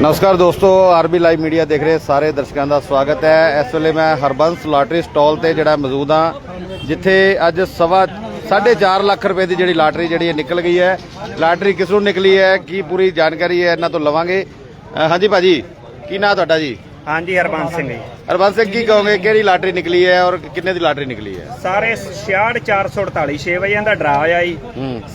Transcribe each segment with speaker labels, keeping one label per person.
Speaker 1: ਨਮਸਕਾਰ ਦੋਸਤੋ RB live media ਦੇਖ ਰਹੇ ਸਾਰੇ ਦਰਸ਼ਕਾਂ ਦਾ ਸਵਾਗਤ ਹੈ। ਇਸ ਵੇਲੇ ਮੈਂ ਹਰਬੰਸ ਲਾਟਰੀ ਸਟਾਲ ਤੇ ਜਿਹੜਾ ਮੌਜੂਦ ਹਾਂ ਜਿੱਥੇ ਅੱਜ ਸਵਾ 4.5 ਲੱਖ ਰੁਪਏ ਦੀ ਜਿਹੜੀ ਲਾਟਰੀ ਜਿਹੜੀ ਹੈ ਨਿਕਲ ਗਈ ਹੈ। ਲਾਟਰੀ ਕਿਸ ਨੂੰ ਨਿਕਲੀ ਹੈ ਕੀ ਪੂਰੀ ਜਾਣਕਾਰੀ ਹੈ ਇਹਨਾਂ ਤੋਂ ਲਵਾਂਗੇ। ਹਾਂਜੀ ਭਾਜੀ ਕੀ ਨਾਂ ਤੁਹਾਡਾ ਜੀ?
Speaker 2: ਹਾਂਜੀ ਹਰਬੰਸ ਸਿੰਘ ਜੀ।
Speaker 1: ਹਰਬੰਸ ਸਿੰਘ ਕੀ ਕਹੋਗੇ ਕਿਹੜੀ ਲਾਟਰੀ ਨਿਕਲੀ ਹੈ ਔਰ ਕਿੰਨੇ ਦੀ ਲਾਟਰੀ ਨਿਕਲੀ ਹੈ?
Speaker 2: ਸਾਰੇ 66448 6 ਵਜੇ ਦਾ ਡਰਾ ਹੋਇਆ ਜੀ।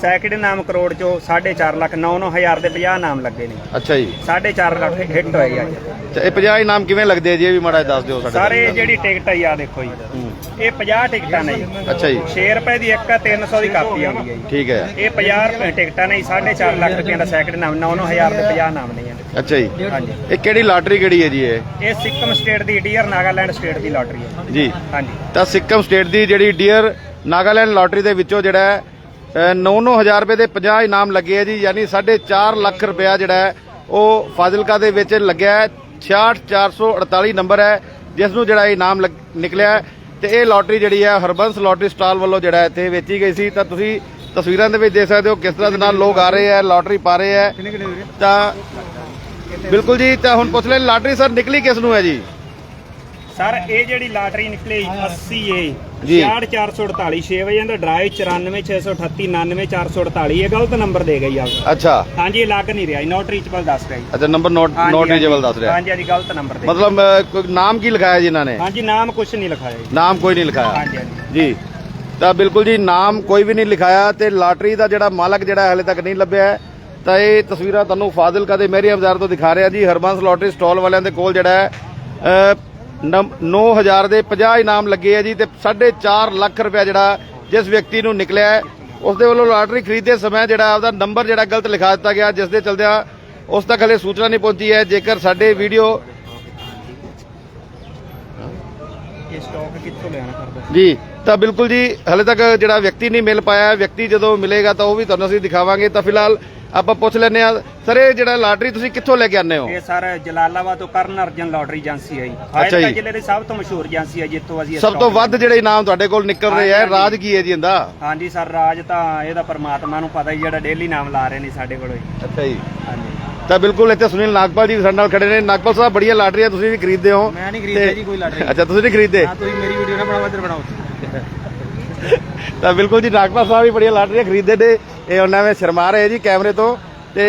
Speaker 2: ਸੈਕਿੰਡ ਨਾਮ ਕਰੋੜ ਚੋਂ 4.5 ਲੱਖ 9-9000 ਦੇ 50 ਨਾਮ ਲੱਗੇ ਨੇ।
Speaker 1: ਅੱਛਾ ਜੀ।
Speaker 2: 4.5 ਲੱਖ ਹਿੱਟ ਹੋਏ ਅੱਜ
Speaker 1: ਤੇ ਇਹ 50 ਇਨਾਮ ਕਿਵੇਂ ਲੱਗਦੇ ਜੀ ਇਹ ਵੀ ਮਾੜਾ ਦੱਸ ਦਿਓ ਸਾਡੇ
Speaker 2: ਸਾਰੇ ਜਿਹੜੀ ਟਿਕਟ ਆ ਦੇਖੋ ਜੀ। ਇਹ 50 ਟਿਕਟਾਂ ਨੇ
Speaker 1: ਅੱਛਾ ਜੀ।
Speaker 2: 6 ਰੁਪਏ ਦੀ ਇੱਕ ਆ 300 ਦੀ ਕਾਪੀ ਆਉਂਦੀ ਹੈ
Speaker 1: ਠੀਕ ਹੈ।
Speaker 2: ਇਹ 50 ਰੁਪਏ ਟਿਕਟਾਂ ਨੇ ਜੀ 4.5 ਲੱਖ ਰੁਪਏ ਦਾ ਸੈਕਿੰਡ ਨਾਮ 9-9000 ਦੇ 50 ਨਾਮ ਨੇ
Speaker 1: ਅੱਛਾ ਜੀ। ਇਹ ਕਿਹੜੀ ਲਾਟਰੀ ਕਿਹੜੀ ਹੈ ਜੀ ਇਹ?
Speaker 2: ਇਹ ਸਿੱਕਮ ਸਟੇਟ ਦੀ ਡੀਅਰ ਨਾਗਾਲੈਂਡ ਸਟੇਟ ਦੀ ਲਾਟਰੀ ਹੈ।
Speaker 1: ਜੀ।
Speaker 2: ਹਾਂਜੀ।
Speaker 1: ਤਾਂ ਸਿੱਕਮ ਸਟੇਟ ਦੀ ਜਿਹੜੀ ਡੀਅਰ ਨਾਗਾਲੈਂਡ ਲਾਟਰੀ ਦੇ ਵਿੱਚੋਂ ਜਿਹੜਾ ਹੈ 9-9000 ਰੁਪਏ ਦੇ 50 ਇਨਾਮ ਲੱਗੇ ਆ ਜੀ ਯਾਨੀ 4.5 ਲੱਖ ਰੁਪਇਆ ਜਿਹੜਾ ਉਹ ਫਾਜ਼ਿਲਕਾ ਦੇ ਵਿੱਚ ਲੱਗਿਆ ਹੈ। 66448 ਨੰਬਰ ਹੈ ਜਿਸ ਨੂੰ ਜਿਹੜਾ ਇਨਾਮ ਨਿਕਲਿਆ ਤੇ ਇਹ ਲਾਟਰੀ ਜਿਹੜੀ ਹੈ ਹਰਬੰਸ ਲਾਟਰੀ ਸਟਾਲ ਵੱਲੋਂ ਜਿਹੜਾ ਇੱਥੇ ਵੇਚੀ ਗਈ ਸੀ। ਤਾਂ ਤੁਸੀਂ ਤਸਵੀਰਾਂ ਦੇ ਵਿੱਚ ਦੇਖ ਸਕਦੇ ਹੋ ਕਿਸ ਤਰ੍ਹਾਂ ਦੇ ਨਾਲ ਲੋਕ ਆ ਰਹੇ ਆ ਲਾਟਰੀ ਪਾ ਰਹੇ ਆ ਤਾਂ ਬਿਲਕੁਲ ਜੀ ਤਾਂ ਹੁਣ ਪੁੱਛ ਲੈ ਲਾਟਰੀ ਸਰ ਨਿਕਲੀ ਕਿਸ ਨੂੰ ਹੈ ਜੀ?
Speaker 2: ਸਰ ਇਹ ਜਿਹੜੀ ਲਾਟਰੀ ਨਿਕਲੀ 80 ਏ।
Speaker 1: ਜੀ।
Speaker 2: 6448 6 ਵਜੇ ਦਾ ਡਰਾਈਵ 94638 99448 ਇਹ ਗਲਤ ਨੰਬਰ ਦੇ ਗਈ ਆ।
Speaker 1: ਅੱਛਾ।
Speaker 2: ਹਾਂਜੀ ਇਹ ਲੱਗ ਨਹੀਂ ਰਿਹਾ ਨੋਟ ਰੀਚੇਬਲ ਦੱਸ ਰਿਹਾ ਜੀ।
Speaker 1: ਅੱਛਾ ਨੰਬਰ ਨੋਟ ਨੋਟ
Speaker 2: ਹਾਂਜੀ।
Speaker 1: ਰੀਜੇਬਲ ਦੱਸ ਰਿਹਾ।
Speaker 2: ਹਾਂਜੀ ਹਾਂਜੀ ਗਲਤ ਨੰਬਰ ਦੇ।
Speaker 1: ਮਤਲਬ ਨਾਮ ਕੀ ਲਿਖਾਇਆ ਜੀ ਇਹਨਾਂ ਨੇ?
Speaker 2: ਹਾਂਜੀ ਨਾਮ ਕੁਝ ਨਹੀਂ ਲਿਖਾਇਆ ਜੀ।
Speaker 1: ਨਾਮ ਕੋਈ ਨਹੀਂ ਲਿਖਾਇਆ।
Speaker 2: ਹਾਂਜੀ ਹਾਂਜੀ।
Speaker 1: ਜੀ। ਤਾਂ ਬਿਲਕੁਲ ਜੀ ਨਾਮ ਕੋਈ ਵੀ ਨਹੀਂ ਲਿਖਾਇਆ ਤੇ ਲਾਟਰੀ ਦਾ ਜਿਹੜਾ ਮਾਲਕ ਜਿਹੜਾ ਹਲੇ ਤੱਕ ਨਹੀਂ ਲੱਭਿਆ। ਤਾਂ ਇਹ ਤਸਵੀਰਾਂ ਤੁਹਾਨੂੰ ਫਾਜ਼ਿਲਕਾ ਦੇ ਮੇਰੀ ਬਾਜ਼ਾਰ ਤੋਂ ਦਿਖਾ ਰਿਹਾ ਜੀ ਹਰਬੰਸ ਲਾਟਰੀ ਸਟਾਲ ਵਾਲਿਆਂ ਦੇ ਕੋਲ ਜਿਹੜਾ ਹੈ 9000 ਦੇ 50 ਇਨਾਮ ਲੱਗੇ ਆ ਜੀ ਤੇ 4.5 ਲੱਖ ਰੁਪਇਆ ਜਿਹੜਾ ਜਿਸ ਵਿਅਕਤੀ ਨੂੰ ਨਿਕਲਿਆ ਹੈ ਉਸ ਦੇ ਵੱਲੋਂ ਲਾਟਰੀ ਖਰੀਦਦੇ ਸਮੇਂ ਜਿਹੜਾ ਆਪਦਾ ਨੰਬਰ ਜਿਹੜਾ ਗਲਤ ਲਿਖਾ ਦਿੱਤਾ ਗਿਆ ਜਿਸ ਦੇ ਚਲਦਿਆਂ ਉਸ ਤੱਕ ਹਲੇ ਸੂਚਨਾ ਨਹੀਂ ਪਹੁੰਚੀ ਹੈ। ਜੇਕਰ ਸਾਡੇ ਵੀਡੀਓ
Speaker 2: ਇਹ ਸਟਾਕ ਕਿੱਥੋਂ ਲੈਣਾ ਕਰਦਾ
Speaker 1: ਜੀ ਤਾਂ ਬਿਲਕੁਲ ਜੀ ਹਲੇ ਤੱਕ ਜਿਹੜਾ ਵਿਅਕਤੀ ਨਹੀਂ ਮਿਲ ਪਾਇਆ ਵਿਅਕਤੀ ਜਦੋਂ ਮਿਲੇਗਾ ਤਾਂ ਉਹ ਵੀ ਤੁਹਾਨੂੰ ਅਸੀਂ ਦਿਖਾਵਾਂਗੇ। ਤਾਂ ਫਿਲਹਾਲ ਆਪਾਂ ਪੁੱਛ ਲੈਂਦੇ ਆ ਸਰ ਇਹ ਜਿਹੜਾ ਲਾਟਰੀ ਤੁਸੀਂ ਕਿੱਥੋਂ ਲੈ ਕੇ ਆਨੇ ਹੋ?
Speaker 2: ਇਹ ਸਰ ਜਲਾਲਾਬਾਦ ਤੋਂ ਕਰਨ ਅਰਜਨ ਲਾਟਰੀ ਏਜੰਸੀ ਹੈ ਜੀ।
Speaker 1: ਅੱਛਾ
Speaker 2: ਫਾਜ਼ਿਲਕਾ
Speaker 1: ਜੀ।
Speaker 2: ਜ਼ਿਲ੍ਹੇ ਦੀ ਸਭ ਤੋਂ ਮਸ਼ਹੂਰ ਏਜੰਸੀ ਹੈ ਜਿੱਥੋਂ ਅਸੀਂ
Speaker 1: ਸਭ ਤੋਂ
Speaker 2: stock
Speaker 1: ਵੱਧ ਜਿਹੜੇ ਇਨਾਮ ਤੁਹਾਡੇ ਕੋਲ ਨਿਕਲ ਰਹੇ ਆ ਰਾਜ ਕੀ ਹੈ ਜੀ ਇਹਦਾ?
Speaker 2: ਹਾਂਜੀ ਸਰ ਰਾਜ ਤਾਂ ਇਹਦਾ ਪਰਮਾਤਮਾ ਨੂੰ ਪਤਾ ਹੀ ਜਿਹੜਾ ਡੇਲੀ ਨਾਮ ਲਾ ਰਹੇ ਨੇ ਸਾਡੇ ਕੋਲੋਂ ਹੀ।
Speaker 1: ਅੱਛਾ ਜੀ।
Speaker 2: ਹਾਂਜੀ।
Speaker 1: ਤਾਂ ਬਿਲਕੁਲ ਇੱਥੇ ਸੁਨੀਲ ਨਾਗਪਾਲ ਜੀ ਸਾਡੇ ਨਾਲ ਖੜੇ ਨੇ। ਨਾਗਪਾਲ ਸਾਹਿਬ ਬੜੀਆਂ ਲਾਟਰੀਆਂ ਤੁਸੀਂ ਵੀ ਖਰੀਦਦੇ ਹੋ।
Speaker 2: ਮੈਂ ਨਹੀਂ
Speaker 1: ਤੇ-
Speaker 2: ਜੀ ਕੋਈ ਲਾਟਰੀ
Speaker 1: ਅੱਛਾ ਤੁਸੀਂ ਨਹੀਂ ਖਰੀਦਦੇ?
Speaker 2: ਤੁਸੀਂ ਮੇਰੀ ਵੀਡੀਓ ਨਾ ਬਣਾਓ ਇੱਧਰ ਬਣਾਓ।
Speaker 1: ਤਾਂ ਬਿਲਕੁਲ ਜੀ ਨਾਗਪਾਲ ਸਾਹਿਬ ਵੀ ਬੜੀਆਂ ਲਾਟਰੀਆਂ ਖਰੀਦਦੇ ਨੇ। ਇਹ ਉਹਨਾਂ ਵਿੱਚ ਸ਼ਰਮਾ ਰਹੇ ਜੀ ਕੈਮਰੇ ਤੋਂ ਤੇ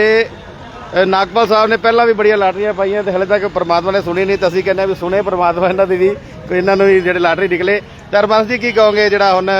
Speaker 1: ਨਾਗਪਾਲ ਸਾਹਿਬ ਨੇ ਪਹਿਲਾਂ ਵੀ ਬੜੀਆਂ ਲਾਟਰੀਆਂ ਪਾਈਆਂ ਤੇ ਹਲੇ ਤੱਕ ਪਰਮਾਤਮਾ ਨੇ ਸੁਣੀ ਨਹੀਂ ਤਾਂ ਅਸੀਂ ਕਹਿੰਦੇ ਆ ਵੀ ਸੁਣੇ ਪਰਮਾਤਮਾ ਇਹਨਾਂ ਦੀ ਵੀ ਕੋਈ ਇਹਨਾਂ ਨੂੰ ਵੀ ਜਿਹੜੇ ਲਾਟਰੀ ਨਿਕਲੇ। ਤਾਂ ਹਰਬੰਸ ਜੀ ਕੀ ਕਹੋਗੇ ਜਿਹੜਾ ਹੁਣ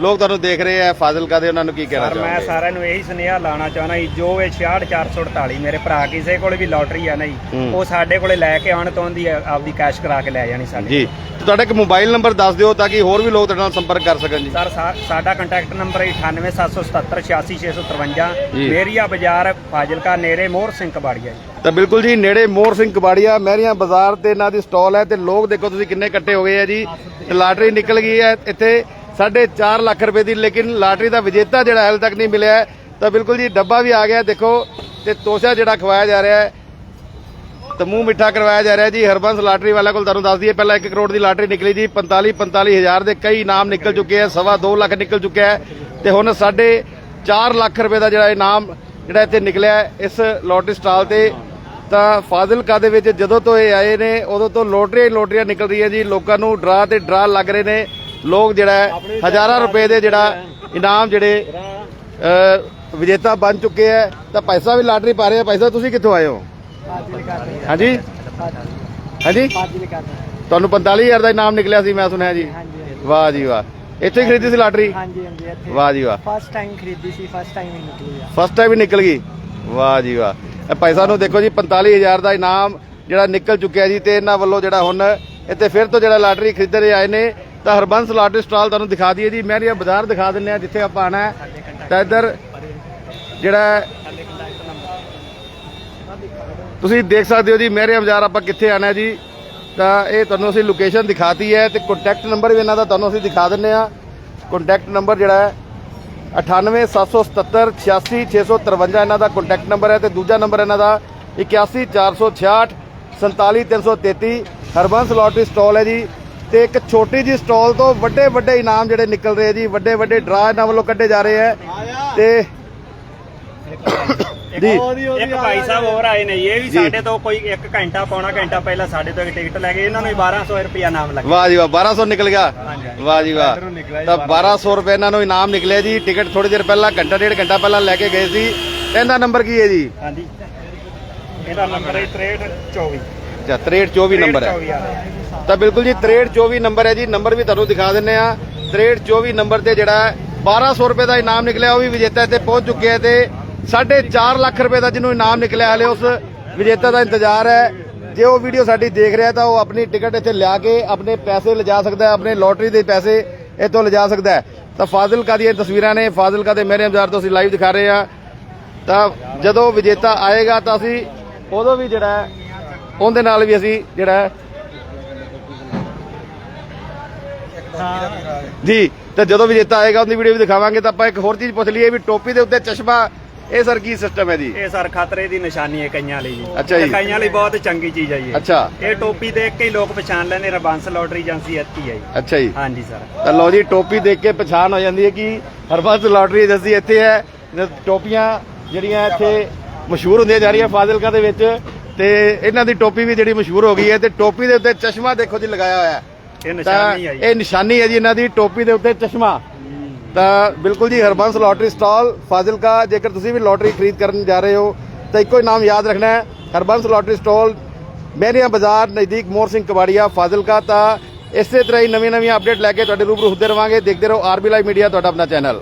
Speaker 1: ਲੋਕ ਤੁਹਾਨੂੰ ਦੇਖ ਰਹੇ ਆ ਫਾਜ਼ਿਲਕਾ ਦੇ ਉਹਨਾਂ ਨੂੰ ਕੀ ਕਹਿਣਾ
Speaker 2: ਸਰ ਮੈਂ
Speaker 1: ਚਾਹੋਗੇ?
Speaker 2: ਸਾਰਿਆਂ ਨੂੰ ਇਹੀ ਸੁਨੇਹਾ ਲਾਣਾ ਚਾਹਣਾ ਜੀ ਜੋ ਇਹ 66448 ਮੇਰੇ ਭਰਾ ਕਿਸੇ ਕੋਲ ਵੀ ਲੋਟਰੀ ਆ। ਨਹੀਂ ਉਹ ਸਾਡੇ ਕੋਲੇ ਲੈ ਕੇ ਆਉਣ ਤੋਂ ਉਹਦੀ ਆਪਦੀ ਕੈਸ਼ ਕਰਾ ਕੇ ਲੈ ਜਾਣੀ ਸਾਡੇ
Speaker 1: ਜੀ। ਤੁਹਾਡਾ ਇੱਕ ਮੋਬਾਈਲ ਨੰਬਰ ਦੱਸ ਦਿਓ ਤਾਂ ਕਿ ਹੋਰ ਵੀ ਲੋਕ ਤੁਹਾਡੇ ਨਾਲ ਸੰਪਰਕ ਕਰ ਸਕਣ ਜੀ।
Speaker 2: ਸਰ ਸਾਡਾ ਕੰਟੈਕਟ ਨੰਬਰ ਹੈ 9877786653
Speaker 1: ਜੀ।
Speaker 2: ਮੇਰੀਆ ਬਾਜ਼ਾਰ ਫਾਜ਼ਿਲਕਾ ਨੇੜੇ ਮੋਹਰ ਸਿੰਘ ਕਬਾੜੀਆ ਜੀ।
Speaker 1: ਤਾਂ ਬਿਲਕੁਲ ਜੀ ਨੇੜੇ ਮੋਹਰ ਸਿੰਘ ਕਬਾੜੀਆ ਮਹਿਰੀਆਂ ਬਾਜ਼ਾਰ ਤੇ ਇਹਨਾਂ ਦੀ ਸਟਾਲ ਹੈ ਤੇ ਲੋਕ ਦੇਖੋ ਤੁਸੀਂ ਕਿੰਨੇ ਇਕੱਠੇ ਹੋ ਗਏ ਆ ਜੀ। ਲਾਟਰੀ ਨਿਕਲ ਗਈ ਹੈ ਇੱਥੇ 4.5 ਲੱਖ ਰੁਪਏ ਦੀ, ਲੇਕਿਨ ਲਾਟਰੀ ਦਾ ਵਿਜੇਤਾ ਜਿਹੜਾ ਹਾਲੇ ਤੱਕ ਨਹੀਂ ਮਿਲਿਆ ਤਾਂ ਬਿਲਕੁਲ ਜੀ ਡੱਬਾ ਵੀ ਆ ਗਿਆ, ਦੇਖੋ, ਤੇ ਤੋਸ਼ਾ ਜਿਹੜਾ ਖਵਾਇਆ ਜਾ ਰਿਹਾ ਹੈ, ਤਾਂ ਮੂੰਹ ਮਿੱਠਾ ਕਰਵਾਇਆ ਜਾ ਰਿਹਾ ਜੀ, ਹਰਬੰਸ ਲਾਟਰੀ ਵਾਲਾ ਕੋਲ ਤੁਹਾਨੂੰ ਦੱਸ ਦਈਏ, ਪਹਿਲਾਂ 1 ਕਰੋੜ ਦੀ ਲਾਟਰੀ ਨਿਕਲੀ ਜੀ 45 45 ਹਜ਼ਾਰ ਦੇ ਕਈ ਇਨਾਮ ਨਿਕਲ ਚੁੱਕੇ ਆ, ਸਵਾ 2 ਲੱਖ ਨਿਕਲ ਚੁੱਕਿਆ ਹੈ, ਤੇ ਹੁਣ ਸਾਡੇ 4 ਲੱਖ ਰੁਪਏ ਦਾ ਜਿਹੜਾ ਇਨਾਮ ਜਿਹੜਾ ਇੱਥੇ ਨਿਕਲਿਆ ਇਸ ਲੋਟਰੀ ਸਟਾਲ ਤੇ, ਤਾਂ ਫਾਜ਼ਿਲਕਾ ਦੇ ਵਿੱਚ ਜਦੋਂ ਤੋਂ ਇਹ ਆਏ ਨੇ, ਉਦੋਂ ਤੋਂ ਲੋਟਰੀਆਂ ਹੀ ਲੋਟਰੀਆਂ ਨਿਕਲ ਰਹੀਆਂ ਜੀ, ਲੋਕਾਂ ਨੂੰ ਡਰਾ ਤੇ ਡਰਾ ਲੱਗ ਰਹੇ ਨੇ ਲੋਕ ਜਿਹੜਾ ਹਜ਼ਾਰਾਂ ਰੁਪਏ ਦੇ ਜਿਹੜਾ ਇਨਾਮ ਜਿਹੜੇ ਵਿਜੇਤਾ ਬਣ ਚੁੱਕੇ ਹੈ ਤਾਂ ਪੈਸਾ ਵੀ ਲਾਟਰੀ ਪਾ ਰਹੇ ਆ ਪੈਸਾ ਤੁਸੀਂ ਕਿੱਥੋਂ ਆਏ ਹੋ? ਹਾਂਜੀ? ਹਾਂਜੀ? ਤੁਹਾਨੂੰ 45000 ਦਾ ਇਨਾਮ ਨਿਕਲਿਆ ਸੀ ਮੈਂ ਸੁਣਿਆ ਜੀ। ਵਾਹ ਜੀ ਵਾਹ। ਇੱਥੇ ਖਰੀਦੀ ਸੀ ਲਾਟਰੀ?
Speaker 3: ਹਾਂਜੀ ਹਾਂਜੀ ਇੱਥੇ।
Speaker 1: ਵਾਹ ਜੀ ਵਾਹ।
Speaker 3: ਫਸਟ ਟਾਈਮ ਖਰੀਦੀ ਸੀ ਫਸਟ ਟਾਈਮ ਹੀ ਨਿਕਲੀ ਆ।
Speaker 1: ਫਸਟ ਟਾਈਮ ਹੀ ਨਿਕਲ ਗਈ? ਵਾਹ ਜੀ ਵਾਹ। ਇਹ ਪੈਸਾ ਨੂੰ ਦੇਖੋ ਜੀ 45000 ਦਾ ਇਨਾਮ ਜਿਹੜਾ ਨਿਕਲ ਚੁੱਕਿਆ ਜੀ ਤੇ ਇਹਨਾਂ ਵੱਲੋਂ ਜਿਹੜਾ ਹੁਣ ਇੱਥੇ ਫਿਰ ਤੋਂ ਜਿਹੜਾ ਲਾਟਰੀ ਖਰੀਦ ਰਹੇ ਆਏ ਨੇ ਤਾਂ ਹਰਬੰਸ ਲਾਟਰੀ ਸਟਾਲ ਤੁਹਾਨੂੰ ਦਿਖਾ ਦਈਏ ਜੀ। ਮਹਿਰੀਆ ਬਾਜ਼ਾਰ ਦਿਖਾ ਦਿੰਨੇ ਆ ਜਿੱਥੇ ਆਪਾਂ ਆਣਾ ਹੈ। ਤਾਂ ਇੱਧਰ ਜਿਹੜਾ ਤੁਸੀਂ ਦੇਖ ਸਕਦੇ ਹੋ ਜੀ ਮਹਿਰੀਆ ਬਾਜ਼ਾਰ ਆਪਾਂ ਕਿੱਥੇ ਆਣਾ ਜੀ। ਤਾਂ ਇਹ ਤੁਹਾਨੂੰ ਅਸੀਂ ਲੋਕੇਸ਼ਨ ਦਿਖਾਤੀ ਹੈ ਤੇ ਕੰਟੈਕਟ ਨੰਬਰ ਵੀ ਇਹਨਾਂ ਦਾ ਤੁਹਾਨੂੰ ਅਸੀਂ ਦਿਖਾ ਦਿੰਨੇ ਆ ਕੰਟੈਕਟ ਨੰਬਰ ਜਿਹੜਾ ਹੈ 98777 86653 ਇਹਨਾਂ ਦਾ ਕੰਟੈਕਟ ਨੰਬਰ ਹੈ ਤੇ ਦੂਜਾ ਨੰਬਰ ਇਹਨਾਂ ਦਾ 81466 47333 ਹਰਬੰਸ ਲੋਟਰੀ ਸਟਾਲ ਹੈ ਜੀ। ਤੇ ਇੱਕ ਛੋਟੀ ਜੀ ਸਟਾਲ ਤੋਂ ਵੱਡੇ ਵੱਡੇ ਇਨਾਮ ਜਿਹੜੇ ਨਿਕਲ ਰਹੇ ਜੀ ਵੱਡੇ ਵੱਡੇ ਡਰਾ ਇਹਨਾਂ ਵੱਲੋਂ ਕੱਢੇ ਜਾ ਰਹੇ ਹੈ। ਤੇ ਜੀ।
Speaker 2: ਇੱਕ ਭਾਈ ਸਾਹਿਬ ਹੋਰ ਆਏ ਨੇ ਇਹ ਵੀ ਸਾਡੇ ਤੋਂ ਕੋਈ 1 ਘੰਟਾ ਪੌਣਾ ਘੰਟਾ ਪਹਿਲਾਂ ਸਾਡੇ ਤੋਂ ਇੱਕ ਟਿਕਟ ਲੈ ਗਏ ਇਹਨਾਂ ਨੂੰ ਵੀ 1200 ਰੁਪਿਆ ਨਾਮ ਲੱਗਾ।
Speaker 1: ਵਾਹ ਜੀ ਵਾਹ 1200 ਨਿਕਲ ਗਿਆ। ਵਾਹ ਜੀ ਵਾਹ। ਤਾਂ 1200 ਰੁਪਏ ਇਹਨਾਂ ਨੂੰ ਇਨਾਮ ਨਿਕਲਿਆ ਜੀ ਟਿਕਟ ਥੋੜੀ ਦੇਰ ਪਹਿਲਾਂ ਘੰਟਾ ਡੇਢ ਘੰਟਾ ਪਹਿਲਾਂ ਲੈ ਕੇ ਗਏ ਸੀ। ਇਹਦਾ ਨੰਬਰ ਕੀ ਹੈ ਜੀ?
Speaker 2: ਹਾਂਜੀ। ਇਹਦਾ ਨੰਬਰ ਹੈ 6324
Speaker 1: ਅੱਛਾ 6324 ਨੰਬਰ ਹੈ। ਤਾਂ ਬਿਲਕੁਲ ਜੀ 6324 ਨੰਬਰ ਹੈ ਜੀ ਨੰਬਰ ਵੀ ਤੁਹਾਨੂੰ ਦਿਖਾ ਦਿੰਨੇ ਆ 6324 ਨੰਬਰ ਤੇ ਜਿਹੜਾ ਹੈ 1200 ਰੁਪਏ ਦਾ ਇਨਾਮ ਨਿਕਲਿਆ ਉਹ ਵੀ ਵਿਜੇਤਾ ਇੱਥੇ ਪਹੁੰਚ ਚੁੱਕੇ ਹੈ ਤੇ 4.5 ਲੱਖ ਰੁਪਏ ਦਾ ਜਿਹਨੂੰ ਇਨਾਮ ਨਿਕਲਿਆ ਹਲੇ ਉਸ ਵਿਜੇਤਾ ਦਾ ਇੰਤਜ਼ਾਰ ਹੈ। ਜੇ ਉਹ ਵੀਡੀਓ ਸਾਡੀ ਦੇਖ ਰਿਹਾ ਤਾਂ ਉਹ ਆਪਣੀ ਟਿਕਟ ਇੱਥੇ ਲਿਆ ਕੇ ਆਪਣੇ ਪੈਸੇ ਲਿਜਾ ਸਕਦਾ ਹੈ ਆਪਣੇ ਲੋਟਰੀ ਦੇ ਪੈਸੇ ਇੱਥੋਂ ਲਿਜਾ ਸਕਦਾ ਹੈ। ਤਾਂ ਫਾਜ਼ਿਲਕਾ ਦੀਆਂ ਤਸਵੀਰਾਂ ਨੇ ਫਾਜ਼ਿਲਕਾ ਦੇ ਮੇਰੇ ਬਾਜ਼ਾਰ ਤੋਂ ਅਸੀਂ ਲਾਈਵ ਦਿਖਾ ਰਹੇ ਹਾਂ। ਤਾਂ ਜਦੋਂ ਵਿਜੇਤਾ ਆਏਗਾ ਤਾਂ ਅਸੀਂ ਉਦੋਂ ਵੀ ਜਿਹੜਾ ਉਹਦੇ ਨਾਲ ਵੀ ਅਸੀਂ ਜਿਹੜਾ ਜੀ ਤੇ ਜਦੋਂ ਵਿਜੇਤਾ ਆਏਗਾ ਉਹਦੀ ਵੀਡੀਓ ਵੀ ਦਿਖਾਵਾਂਗੇ ਤਾਂ ਆਪਾਂ ਇੱਕ ਹੋਰ ਚੀਜ਼ ਪੁੱਛ ਲਈਏ ਵੀ ਟੋਪੀ ਦੇ ਉੱਤੇ ਚਸ਼ਮਾ ਇਹ ਸਰ ਕੀ ਸਿਸਟਮ ਹੈ ਜੀ?
Speaker 2: ਇਹ ਸਰ ਖਤਰੇ ਦੀ ਨਿਸ਼ਾਨੀ ਹੈ ਕਈਆਂ ਲਈ ਜੀ।
Speaker 1: ਅੱਛਾ ਜੀ।
Speaker 2: ਕਈਆਂ ਲਈ ਬਹੁਤ ਚੰਗੀ ਚੀਜ਼ ਹੈ ਜੀ।
Speaker 1: ਅੱਛਾ।
Speaker 2: ਇਹ ਟੋਪੀ ਦੇਖ ਕੇ ਹੀ ਲੋਕ ਪਛਾਣ ਲੈਂਦੇ ਰਬੰਸ ਲੋਟਰੀ ਏਜੰਸੀ ਇੱਥੇ ਹੈ ਜੀ।
Speaker 1: ਅੱਛਾ ਜੀ।
Speaker 2: ਹਾਂਜੀ ਸਰ।
Speaker 1: ਤਾਂ ਲਓ ਜੀ ਟੋਪੀ ਦੇਖ ਕੇ ਪਛਾਣ ਹੋ ਜਾਂਦੀ ਹੈ ਕਿ ਹਰਬੰਸ ਲਾਟਰੀ ਏਜੰਸੀ ਇੱਥੇ ਹੈ। ਟੋਪੀਆਂ ਜਿਹੜੀਆਂ ਇੱਥੇ ਮਸ਼ਹੂਰ ਹੁੰਦੀਆਂ ਜਾ ਰਹੀਆਂ ਫਾਜ਼ਿਲਕਾ ਦੇ ਵਿੱਚ ਤੇ ਇਹਨਾਂ ਦੀ ਟੋਪੀ ਵੀ ਜਿਹੜੀ ਮਸ਼ਹੂਰ ਹੋ ਗਈ ਹੈ ਤੇ ਟੋਪੀ ਦੇ ਉੱਤੇ ਚਸ਼ਮਾ ਦੇਖੋ ਜੀ ਲਗਾਇਆ ਹੋਇਆ ਹੈ।
Speaker 2: ਇਹ ਨਿਸ਼ਾਨੀ ਹੈ ਜੀ।
Speaker 1: ਇਹ ਨਿਸ਼ਾਨੀ ਹੈ ਜੀ ਇਹਨਾਂ ਦੀ ਟੋਪੀ ਦੇ ਉੱਤੇ ਚਸ਼ਮਾ। ਤਾਂ ਬਿਲਕੁਲ ਜੀ ਹਰਬੰਸ ਲਾਟਰੀ ਸਟਾਲ ਫਾਜ਼ਿਲਕਾ ਜੇਕਰ ਤੁਸੀਂ ਵੀ ਲਾਟਰੀ ਖਰੀਦ ਕਰਨ ਜਾ ਰਹੇ ਹੋ ਤਾਂ ਇੱਕੋ ਹੀ ਨਾਮ ਯਾਦ ਰੱਖਣਾ ਹੈ ਹਰਬੰਸ ਲਾਟਰੀ ਸਟਾਲ ਮਹਿਰੀਆਂ ਬਾਜ਼ਾਰ ਨਜ਼ਦੀਕ ਮੋਰ ਸਿੰਘ ਕਬਾੜੀਆ ਫਾਜ਼ਿਲਕਾ ਤਾਂ ਇਸੇ ਤਰ੍ਹਾਂ ਹੀ ਨਵੀਂ ਨਵੀਂ ਅਪਡੇਟ ਲੈ ਕੇ ਤੁਹਾਡੇ ਰੂਬਰੂ ਹੁੰਦੇ ਰਵਾਂਗੇ। ਦੇਖਦੇ ਰਹੋ ਆਰਬੀ ਲਾਈਵ ਮੀਡੀਆ ਤੁਹਾਡਾ ਆਪਣਾ ਚੈਨਲ